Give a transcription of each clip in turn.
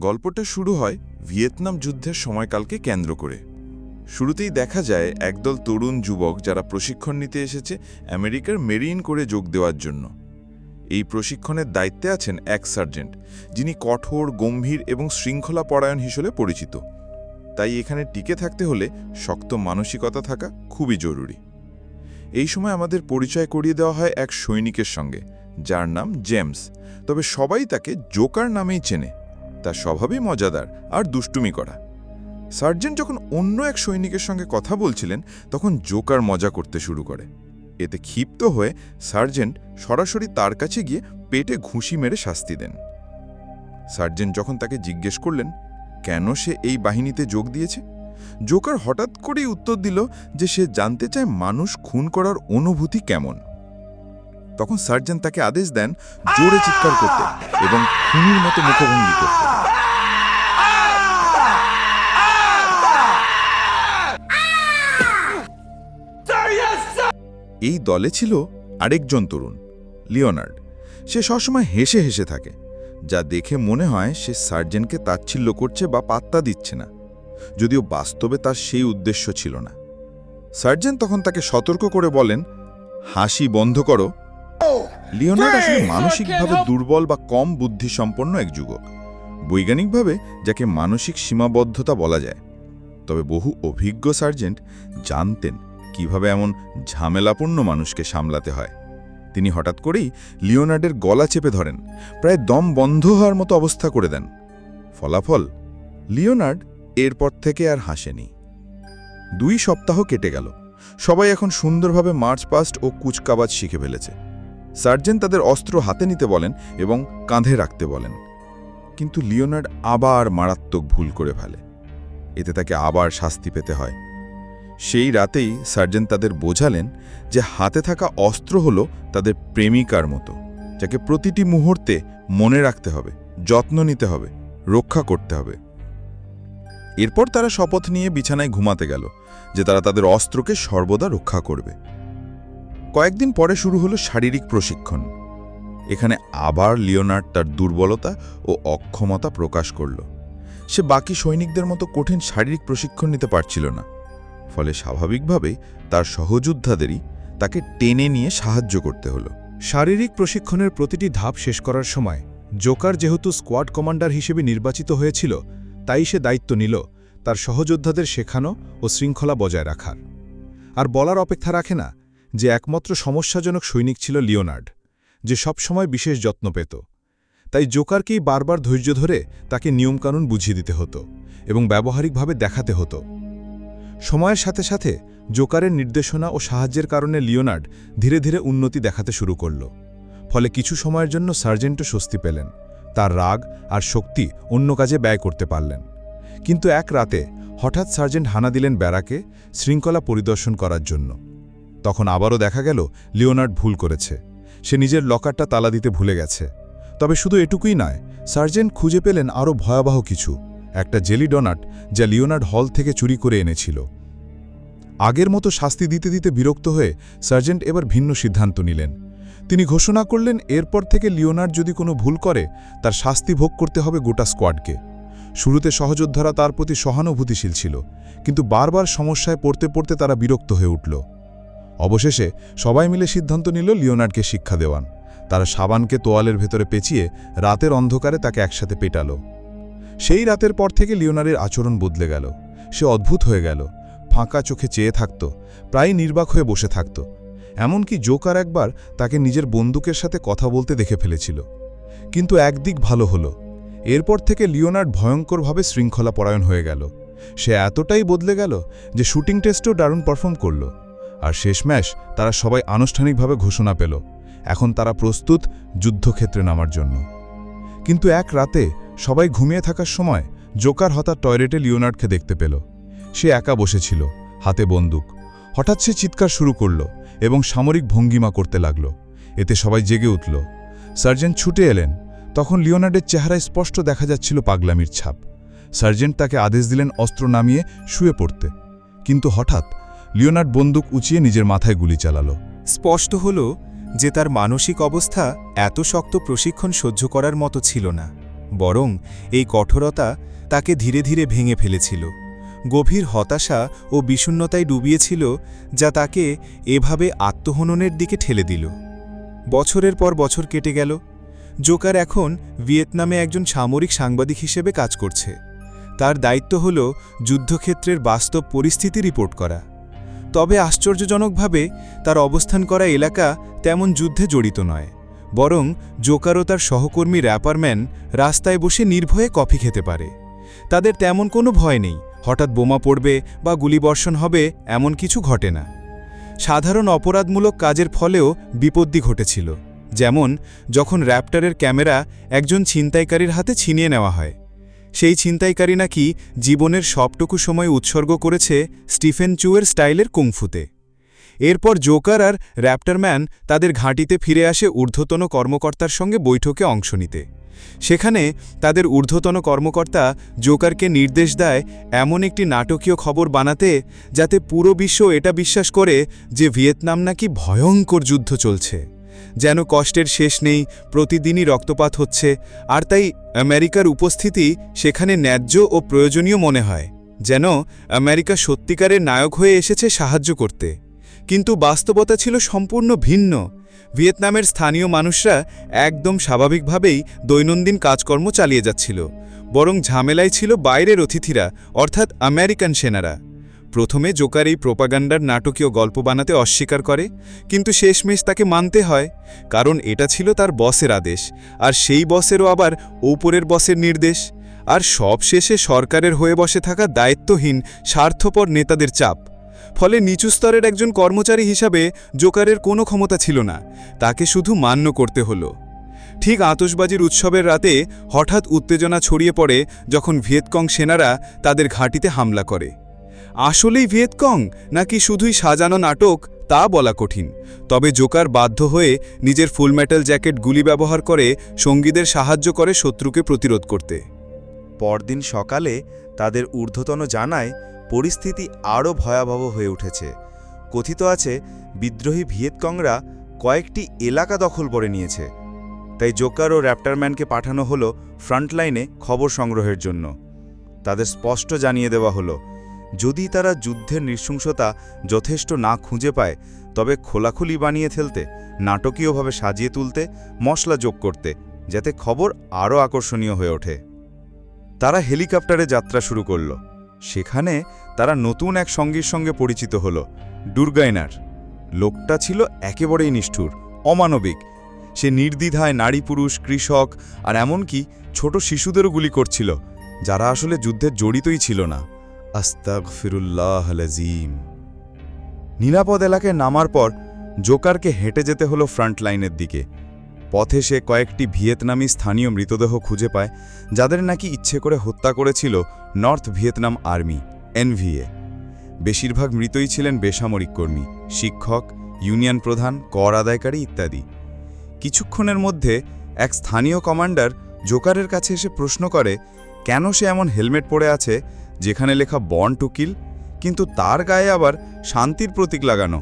গল্পটা শুরু হয় ভিয়েতনাম যুদ্ধের সময়কালকে কেন্দ্র করে। শুরুতেই দেখা যায় একদল তরুণ যুবক যারা প্রশিক্ষণ নিতে এসেছে আমেরিকার মেরিন করে যোগ দেওয়ার জন্য। এই প্রশিক্ষণের দায়িত্বে আছেন এক সার্জেন্ট, যিনি কঠোর, গম্ভীর এবং শৃঙ্খলা পরায়ণ হিসেবে পরিচিত। তাই এখানে টিকে থাকতে হলে শক্ত মানসিকতা থাকা খুবই জরুরি। এই সময় আমাদের পরিচয় করিয়ে দেওয়া হয় এক সৈনিকের সঙ্গে, যার নাম জেমস। তবে সবাই তাকে জোকার নামেই চেনে। তার স্বভাবই মজাদার আর দুষ্টুমি করা। সার্জেন্ট যখন অন্য এক সৈনিকের সঙ্গে কথা বলছিলেন, তখন জোকার মজা করতে শুরু করে। এতে ক্ষিপ্ত হয়ে সার্জেন্ট সরাসরি তার কাছে গিয়ে পেটে ঘুষি মেরে শাস্তি দেন। সার্জেন্ট যখন তাকে জিজ্ঞেস করলেন, কেন সে এই বাহিনীতে যোগ দিয়েছে? জোকার হঠাৎ করেই উত্তর দিল যে সে জানতে চায় মানুষ খুন করার অনুভূতি কেমন। তখন সার্জেন্ট তাকে আদেশ দেন জোরে চিৎকার করতে এবং খুনির মতো মুখভঙ্গি করতে। এই দলে ছিল আরেকজন তরুণ, লিওনার্ড। সে সবসময় হেসে হেসে থাকে। যা দেখে মনে হয় সে সার্জেন্টকে তাচ্ছিল্য করছে বা পাত্তা দিচ্ছে না। যদিও বাস্তবে তার সেই উদ্দেশ্য ছিল না। সার্জেন্ট তখন তাকে সতর্ক করে বলেন, হাসি বন্ধ করো লিওনার্ড আসলে মানসিকভাবে দুর্বল বা কম বুদ্ধিসম্পন্ন এক যুবক। বৈজ্ঞানিকভাবে যাকে মানসিক সীমাবদ্ধতা বলা যায়। তবে বহু অভিজ্ঞ সার্জেন্ট জানতেন কীভাবে এমন ঝামেলাপূর্ণ মানুষকে সামলাতে হয়। তিনি হঠাৎ করেই লিওনার্ডের গলা চেপে ধরেন প্রায় দম বন্ধ হওয়ার মতো অবস্থা করে দেন। ফলাফল লিওনার্ড এরপর থেকে আর হাসেনি। দুই সপ্তাহ কেটে গেল। সবাই এখন সুন্দরভাবে মার্চ পাস্ট ও কুচকাবাজ শিখে ফেলেছে। সার্জেন্ট তাদের অস্ত্র হাতে নিতে বলেন এবং কাঁধে রাখতে বলেন। কিন্তু লিওনার্ড আবার মারাত্মক ভুল করে ফেলে। এতে তাকে আবার শাস্তি পেতে হয়। সেই রাতেই সার্জেন তাদের বোঝালেন যে হাতে থাকা অস্ত্র হল তাদের প্রেমিকার মতো, যাকে প্রতিটি মুহূর্তে মনে রাখতে হবে, যত্ন নিতে হবে, রক্ষা করতে হবে। এরপর তারা শপথ নিয়ে বিছানায় ঘুমাতে গেল, যে তারা তাদের অস্ত্রকে সর্বদা রক্ষা করবে। কয়েকদিন পরে শুরু হলো শারীরিক প্রশিক্ষণ। এখানে আবার লিওনার্ড তার দুর্বলতা ও অক্ষমতা প্রকাশ করল। সে বাকি সৈনিকদের মতো কঠিন শারীরিক প্রশিক্ষণ নিতে পারছিল না। ফলে স্বাভাবিকভাবেই তার সহযোদ্ধাদেরই তাকে টেনে নিয়ে সাহায্য করতে হলো। শারীরিক প্রশিক্ষণের প্রতিটি ধাপ শেষ করার সময় জোকার যেহেতু স্কোয়াড কমান্ডার হিসেবে নির্বাচিত হয়েছিল, তাই সে দায়িত্ব নিল তার সহযোদ্ধাদের শেখানো ও শৃঙ্খলা বজায় রাখার। আর বলার অপেক্ষা রাখে না যে একমাত্র সমস্যাজনক সৈনিক ছিল লিওনার্ড, যে সবসময় বিশেষ যত্ন পেত। তাই জোকারকেই বারবার ধৈর্য ধরে তাকে নিয়মকানুন বুঝিয়ে দিতে হতো এবং ব্যবহারিকভাবে দেখাতে হতো। সময়ের সাথে সাথে জোকারের নির্দেশনা ও সাহায্যের কারণে লিওনার্ড ধীরে ধীরে উন্নতি দেখাতে শুরু করল। ফলে কিছু সময়ের জন্য সার্জেন্টও স্বস্তি পেলেন, তার রাগ আর শক্তি অন্য কাজে ব্যয় করতে পারলেন। কিন্তু এক রাতে হঠাৎ সার্জেন্ট হানা দিলেন ব্যারাকে শৃঙ্খলা পরিদর্শন করার জন্য। তখন আবারও দেখা গেল লিওনার্ড ভুল করেছে। সে নিজের লকারটা তালা দিতে ভুলে গেছে। তবে শুধু এটুকুই নয়, সার্জেন্ট খুঁজে পেলেন আরও ভয়াবহ কিছু, একটা জেলি ডোনাট যা লিওনার্ড হল থেকে চুরি করে এনেছিল। আগের মতো শাস্তি দিতে দিতে বিরক্ত হয়ে সার্জেন্ট এবার ভিন্ন সিদ্ধান্ত নিলেন। তিনি ঘোষণা করলেন এরপর থেকে লিওনার্ড যদি কোনো ভুল করে, তার শাস্তি ভোগ করতে হবে গোটা স্কোয়াডকে। শুরুতে সহযোদ্ধারা তার প্রতি সহানুভূতিশীল ছিল, কিন্তু বারবার সমস্যায় পড়তে পড়তে তারা বিরক্ত হয়ে উঠল। অবশেষে সবাই মিলে সিদ্ধান্ত নিল লিওনার্ডকে শিক্ষা দেওয়ান। তারা সাবানকে তোয়ালের ভেতরে পেঁচিয়ে রাতের অন্ধকারে তাকে একসাথে পেটালো। সেই রাতের পর থেকে লিওনারের আচরণ বদলে গেল। সে অদ্ভুত হয়ে গেল, ফাঁকা চোখে চেয়ে থাকত প্রায় নির্বাক হয়ে বসে থাকত। এমনকি জোকার একবার তাকে নিজের বন্দুকের সাথে কথা বলতে দেখে ফেলেছিল। কিন্তু একদিক ভালো হলো। এরপর থেকে লিওনার্ড ভয়ঙ্করভাবে শৃঙ্খলা পরায়ণ হয়ে গেল। সে এতটাই বদলে গেল যে শুটিং টেস্টেও দারুণ পারফর্ম করল। আর শেষম্যাশ তারা সবাই আনুষ্ঠানিকভাবে ঘোষণা পেল। এখন তারা প্রস্তুত যুদ্ধক্ষেত্রে নামার জন্য। কিন্তু এক রাতে সবাই ঘুমিয়ে থাকার সময় জোকার হঠাৎ টয়লেটে লিওনার্ডকে দেখতে পেল। সে একা বসেছিল, হাতে বন্দুক। হঠাৎ সে চিৎকার শুরু করল এবং সামরিক ভঙ্গিমা করতে লাগল। এতে সবাই জেগে উঠল। সার্জেন্ট ছুটে এলেন। তখন লিওনার্ডের চেহারায় স্পষ্ট দেখা যাচ্ছিল পাগলামির ছাপ। সার্জেন্ট তাকে আদেশ দিলেন অস্ত্র নামিয়ে শুয়ে পড়তে। কিন্তু হঠাৎ লিওনার্ড বন্দুক উঁচিয়ে নিজের মাথায় গুলি চালালো। স্পষ্ট হল যে তার মানসিক অবস্থা এত শক্ত প্রশিক্ষণ সহ্য করার মতো ছিল না, বরং এই কঠোরতা তাকে ধীরে ধীরে ভেঙে ফেলেছিল। গভীর হতাশা ও বিষণ্ণতায় ডুবিয়েছিল যা তাকে এভাবে আত্মহননের দিকে ঠেলে দিল। বছরের পর বছর কেটে গেল। জোকার এখন ভিয়েতনামে একজন সামরিক সাংবাদিক হিসেবে কাজ করছে। তার দায়িত্ব হল যুদ্ধক্ষেত্রের বাস্তব পরিস্থিতি রিপোর্ট করা। তবে আশ্চর্যজনকভাবে তার অবস্থান করা এলাকা তেমন যুদ্ধে জড়িত নয়, বরং জোকার ও তার সহকর্মী র্যাপারম্যান রাস্তায় বসে নির্ভয়ে কফি খেতে পারে। তাদের তেমন কোনো ভয় নেই, হঠাৎ বোমা পড়বে বা গুলিবর্ষণ হবে এমন কিছু ঘটে না। সাধারণ অপরাধমূলক কাজের ফলেও বিপত্তি ঘটেছিল, যেমন যখন র্যাপটারের ক্যামেরা একজন ছিনতাইকারীর হাতে ছিনিয়ে নেওয়া হয়। সেই ছিনতাইকারী নাকি জীবনের সবটুকু সময় উৎসর্গ করেছে স্টিফেন চুয়ের স্টাইলের কুংফুতে। এরপর জোকার আর র্যাপটারম্যান তাদের ঘাঁটিতে ফিরে আসে ঊর্ধ্বতন কর্মকর্তার সঙ্গে বৈঠকে অংশ নিতে। সেখানে তাদের ঊর্ধ্বতন কর্মকর্তা জোকারকে নির্দেশ দেয় এমন একটি নাটকীয় খবর বানাতে যাতে পুরো বিশ্ব এটা বিশ্বাস করে যে ভিয়েতনাম নাকি ভয়ঙ্কর যুদ্ধ চলছে। যেন কষ্টের শেষ নেই, প্রতিদিনই রক্তপাত হচ্ছে, আর তাই আমেরিকার উপস্থিতি সেখানে ন্যায্য ও প্রয়োজনীয় মনে হয়, যেন আমেরিকা সত্যিকারের নায়ক হয়ে এসেছে সাহায্য করতে। কিন্তু বাস্তবতা ছিল সম্পূর্ণ ভিন্ন। ভিয়েতনামের স্থানীয় মানুষরা একদম স্বাভাবিকভাবেই দৈনন্দিন কাজকর্ম চালিয়ে যাচ্ছিল, বরং ঝামেলায় ছিল বাইরের অতিথিরা, অর্থাৎ আমেরিকান সেনারা। প্রথমে জোকার এই প্রোপাগান্ডার নাটকীয় গল্প বানাতে অস্বীকার করে, কিন্তু শেষমেশ তাকে মানতে হয়, কারণ এটা ছিল তার বসের আদেশ, আর সেই বসেরও আবার ওপরের বসের নির্দেশ, আর সব শেষে সরকারের হয়ে বসে থাকা দায়িত্বহীন, স্বার্থপর নেতাদের চাপ। ফলে নিচু স্তরের একজন কর্মচারী হিসাবে জোকারের কোনো ক্ষমতা ছিল না, তাকে শুধু মান্য করতে হলো। ঠিক আতসবাজির উৎসবের রাতে হঠাৎ উত্তেজনা ছড়িয়ে পড়ে যখন ভিয়েতকং সেনারা তাদের ঘাঁটিতে হামলা করে। আসলেই ভিয়েতকং নাকি শুধুই সাজানো নাটক, তা বলা কঠিন। তবে জোকার বাধ্য হয়ে নিজের ফুল মেটাল জ্যাকেট গুলি ব্যবহার করে সঙ্গীদের সাহায্য করে শত্রুকে প্রতিরোধ করতে। পরদিন সকালে তাদের ঊর্ধ্বতন জানায়, পরিস্থিতি আরও ভয়াবহ হয়ে উঠেছে। কথিত আছে, বিদ্রোহী ভিয়েতকংরা কয়েকটি এলাকা দখল করে নিয়েছে। তাই জোকার ও র্যাপ্টারম্যানকে পাঠানো হলো ফ্রন্টলাইনে খবর সংগ্রহের জন্য। তাদের স্পষ্ট জানিয়ে দেওয়া হলো যদি তারা যুদ্ধের নৃশংসতা যথেষ্ট না খুঁজে পায়, তবে খোলাখুলি বানিয়ে ফেলতে, নাটকীয়ভাবে সাজিয়ে তুলতে, মশলা যোগ করতে, যাতে খবর আরও আকর্ষণীয় হয়ে ওঠে। তারা হেলিকপ্টারে যাত্রা শুরু করল। সেখানে তারা নতুন এক সঙ্গীর সঙ্গে পরিচিত হল, দুর্গাইনার। লোকটা ছিল একেবারেই নিষ্ঠুর, অমানবিক। সে নির্দ্বিধায় নারী পুরুষ, কৃষক আর এমনকি ছোট শিশুদেরও গুলি করছিল, যারা আসলে যুদ্ধে জড়িতই ছিল না। আস্তাক ফিরুল্লাহ আজিম নিরাপদ এলাকায় নামার পর জোকারকে হেঁটে যেতে হলো ফ্রন্ট লাইনের দিকে। পথে সে কয়েকটি ভিয়েতনামি স্থানীয় মৃতদেহ খুঁজে পায়, যাদের নাকি ইচ্ছে করে হত্যা করেছিল নর্থ ভিয়েতনাম আর্মি, এনভিএ। বেশিরভাগ মৃতই ছিলেন বেসামরিক কর্মী, শিক্ষক, ইউনিয়ন প্রধান, কর আদায়কারী ইত্যাদি। কিছুক্ষণের মধ্যে এক স্থানীয় কমান্ডার জোকারের কাছে এসে প্রশ্ন করে, কেন সে এমন হেলমেট পরে আছে? যেখানে লেখা বন টু কিল, কিন্তু তার গায়ে আবার শান্তির প্রতীক লাগানো।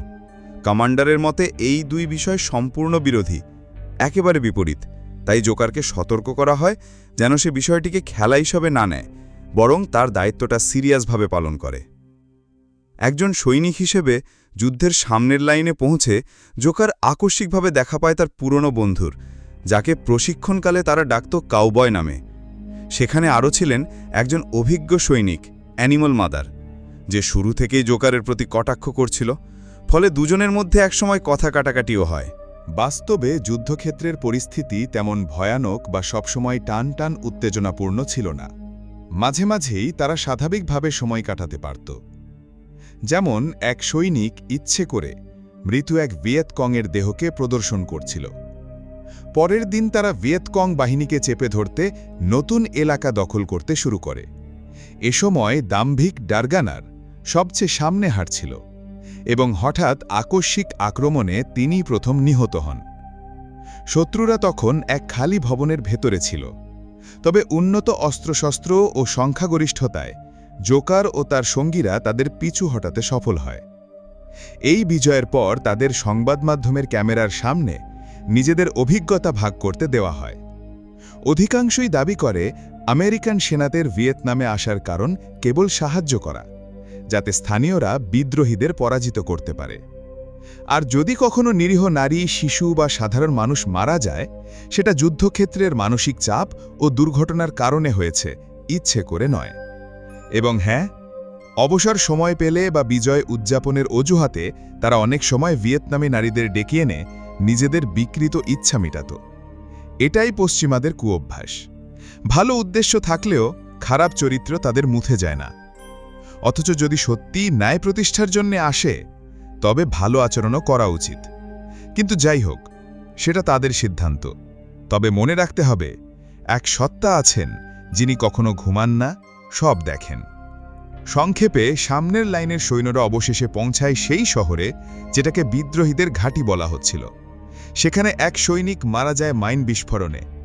কমান্ডারের মতে এই দুই বিষয় সম্পূর্ণ বিরোধী, একেবারে বিপরীত। তাই জোকারকে সতর্ক করা হয় যেন সে বিষয়টিকে খেলা হিসাবে না নেয়, বরং তার দায়িত্বটা সিরিয়াসভাবে পালন করে। একজন সৈনিক হিসেবে যুদ্ধের সামনের লাইনে পৌঁছে জোকার আকস্মিকভাবে দেখা পায় তার পুরনো বন্ধুর, যাকে প্রশিক্ষণকালে তারা ডাকত কাউবয় নামে। সেখানে আরও ছিলেন একজন অভিজ্ঞ সৈনিক অ্যানিমাল মাদার, যে শুরু থেকেই জোকারের প্রতি কটাক্ষ করছিল, ফলে দুজনের মধ্যে একসময় কথা কাটাকাটিও হয়। বাস্তবে যুদ্ধক্ষেত্রের পরিস্থিতি তেমন ভয়ানক বা সবসময় টান টান উত্তেজনাপূর্ণ ছিল না। মাঝে মাঝেই তারা স্বাভাবিকভাবে সময় কাটাতে পারত। যেমন এক সৈনিক ইচ্ছে করে মৃত্যু এক ভিয়েতকংয়ের দেহকে প্রদর্শন করছিল। পরের দিন তারা ভিয়েতকং বাহিনীকে চেপে ধরতে নতুন এলাকা দখল করতে শুরু করে। এ সময় দাম্ভিক ডারগানার সবচেয়ে সামনে হাঁটছিল এবং হঠাৎ আকস্মিক আক্রমণে তিনি প্রথম নিহত হন। শত্রুরা তখন এক খালি ভবনের ভেতরে ছিল। তবে উন্নত অস্ত্রশস্ত্র ও সংখ্যাগরিষ্ঠতায় জোকার ও তার সঙ্গীরা তাদের পিছু হটাতে সফল হয়। এই বিজয়ের পর তাদের সংবাদ মাধ্যমের ক্যামেরার সামনে নিজেদের অভিজ্ঞতা ভাগ করতে দেওয়া হয়। অধিকাংশই দাবি করে আমেরিকান সেনাদের ভিয়েতনামে আসার কারণ কেবল সাহায্য করা, যাতে স্থানীয়রা বিদ্রোহীদের পরাজিত করতে পারে। আর যদি কখনো নিরীহ নারী, শিশু বা সাধারণ মানুষ মারা যায়, সেটা যুদ্ধক্ষেত্রের মানসিক চাপ ও দুর্ঘটনার কারণে হয়েছে, ইচ্ছে করে নয়। এবং হ্যাঁ অবসর সময় পেলে বা বিজয় উদযাপনের অজুহাতে তারা অনেক সময় ভিয়েতনামী নারীদের ডেকে এনে নিজেদের বিকৃত ইচ্ছা মেটাত। এটাই পশ্চিমাদের কুঅভ্যাস। ভালো উদ্দেশ্য থাকলেও খারাপ চরিত্র তাদের মুথে যায় না। অথচ যদি সত্যি ন্যায় প্রতিষ্ঠার জন্য আসে, তবে ভালো আচরণও করা উচিত। কিন্তু যাই হোক, সেটা তাদের সিদ্ধান্ত। তবে মনে রাখতে হবে, এক সত্তা আছেন যিনি কখনো ঘুমান না, সব দেখেন। সংক্ষেপে সামনের লাইনের সৈন্যরা অবশেষে পৌঁছায় সেই শহরে, যেটাকে বিদ্রোহীদের ঘাঁটি বলা হচ্ছিল। সেখানে এক সৈনিক মারা যায় মাইন বিস্ফোরণে।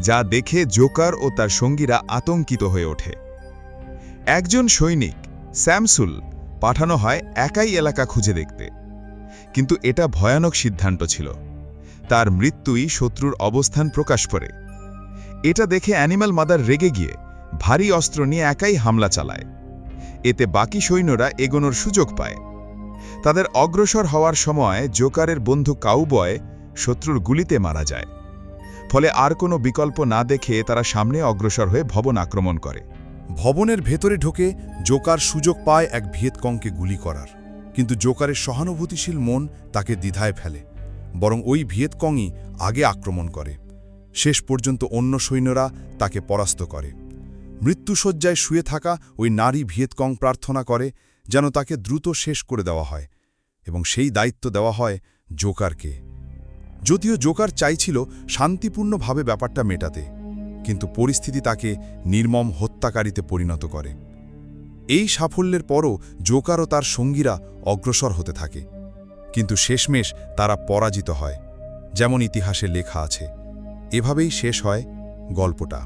যা দেখে জোকার ও তার সঙ্গীরা আতঙ্কিত হয়ে ওঠে। একজন সৈনিক, স্যামসুল, পাঠানো হয় একাই এলাকা খুঁজে দেখতে। কিন্তু এটা ভয়ানক সিদ্ধান্ত ছিল। তার মৃত্যুই শত্রুর অবস্থান প্রকাশ করে। এটা দেখে অ্যানিম্যাল মাদার রেগে গিয়ে ভারী অস্ত্র নিয়ে একাই হামলা চালায়। এতে বাকি সৈন্যরা এগোনোর সুযোগ পায়। তাদের অগ্রসর হওয়ার সময় জোকারের বন্ধু কাউবয় শত্রুর গুলিতে মারা যায়। ফলে আর কোনো বিকল্প না দেখে তারা সামনে অগ্রসর হয়ে ভবন আক্রমণ করে। ভবনের ভেতরে ঢোকে জোকার সুযোগ পায় এক ভিয়েতকংকে গুলি করার। কিন্তু জোকারের সহানুভূতিশীল মন তাকে দ্বিধায় ফেলে, বরং ওই ভিয়েতকংই আগে আক্রমণ করে। শেষ পর্যন্ত অন্য সৈন্যরা তাকে পরাস্ত করে। মৃত্যুসজ্জায় শুয়ে থাকা ওই নারী ভিয়েতকং প্রার্থনা করে যেন তাকে দ্রুত শেষ করে দেওয়া হয় এবং সেই দায়িত্ব দেওয়া হয় জোকারকে। যদিও জোকার চাইছিল শান্তিপূর্ণভাবে ব্যাপারটা মেটাতে, কিন্তু পরিস্থিতি তাকে নির্মম হত্যাকারীতে পরিণত করে। এই সাফল্যের পরও জোকার ও তার সঙ্গীরা অগ্রসর হতে থাকে, কিন্তু শেষমেশ তারা পরাজিত হয়, যেমন ইতিহাসে লেখা আছে, এভাবেই শেষ হয় গল্পটা।